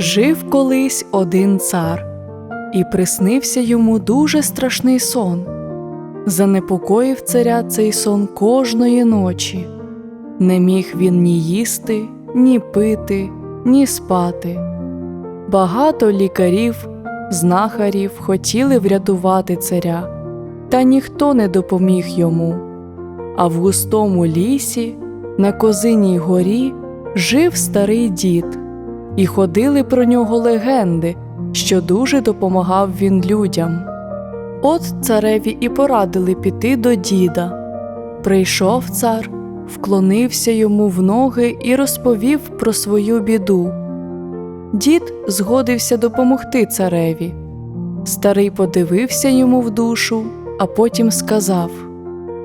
Жив колись один цар, і приснився йому дуже страшний сон. Занепокоїв царя цей сон кожної ночі. Не міг він ні їсти, ні пити, ні спати. Багато лікарів, знахарів хотіли врятувати царя, та ніхто не допоміг йому. А в густому лісі, на козиній горі, жив старий дід, і ходили про нього легенди, що дуже допомагав він людям. От цареві і порадили піти до діда. Прийшов цар, вклонився йому в ноги і розповів про свою біду. Дід згодився допомогти цареві. Старий подивився йому в душу, а потім сказав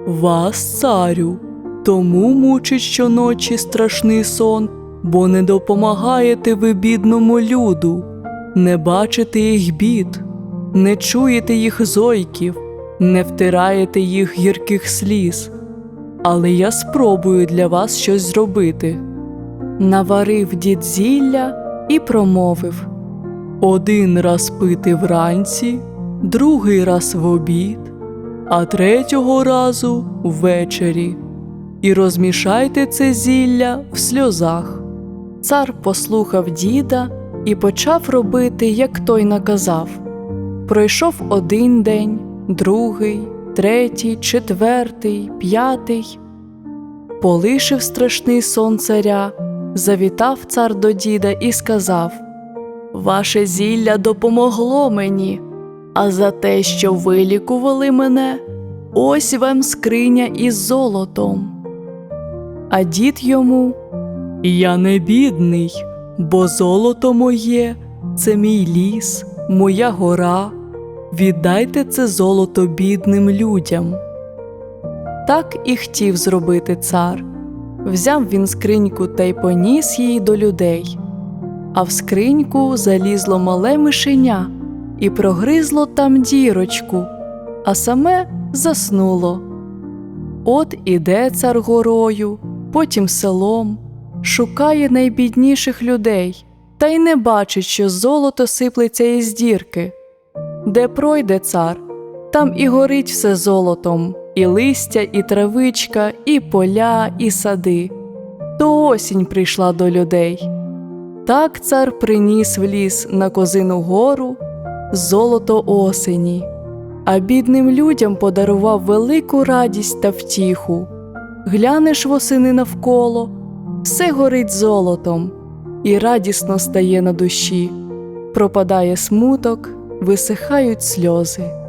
Вас, царю, тому мучить щоночі страшний сон, бо не допомагаєте ви бідному люду, не бачите їх бід, не чуєте їх зойків, не втираєте їх гірких сліз. Але я спробую для вас щось зробити. Наварив дід зілля і промовив Один раз пити вранці, другий раз в обід, а третього разу ввечері. І розмішайте це зілля в сльозах. Цар послухав діда і почав робити, як той наказав. Пройшов один день, другий, третій, четвертий, п'ятий. Полишив страшний сон царя, завітав цар до діда і сказав Ваше зілля допомогло мені, а за те, що вилікували мене, ось вам скриня із золотом. А дід йому Я не бідний, бо золото моє це мій ліс, моя гора. Віддайте це золото бідним людям. Так і хотів зробити цар. Взяв він скриньку та й поніс її до людей. А в скриньку залізло мале мишеня і прогризло там дірочку, а саме заснуло. От іде цар горою, потім селом, шукає найбідніших людей та й не бачить, що золото сиплеться із дірки. Де пройде цар, там і горить все золотом, і листя, і травичка, і поля, і сади. То осінь прийшла до людей. Так цар приніс в ліс на козину гору золото осені, а бідним людям подарував велику радість та втіху. Глянеш восени навколо, все горить золотом, і радісно стає на душі, пропадає смуток, висихають сльози.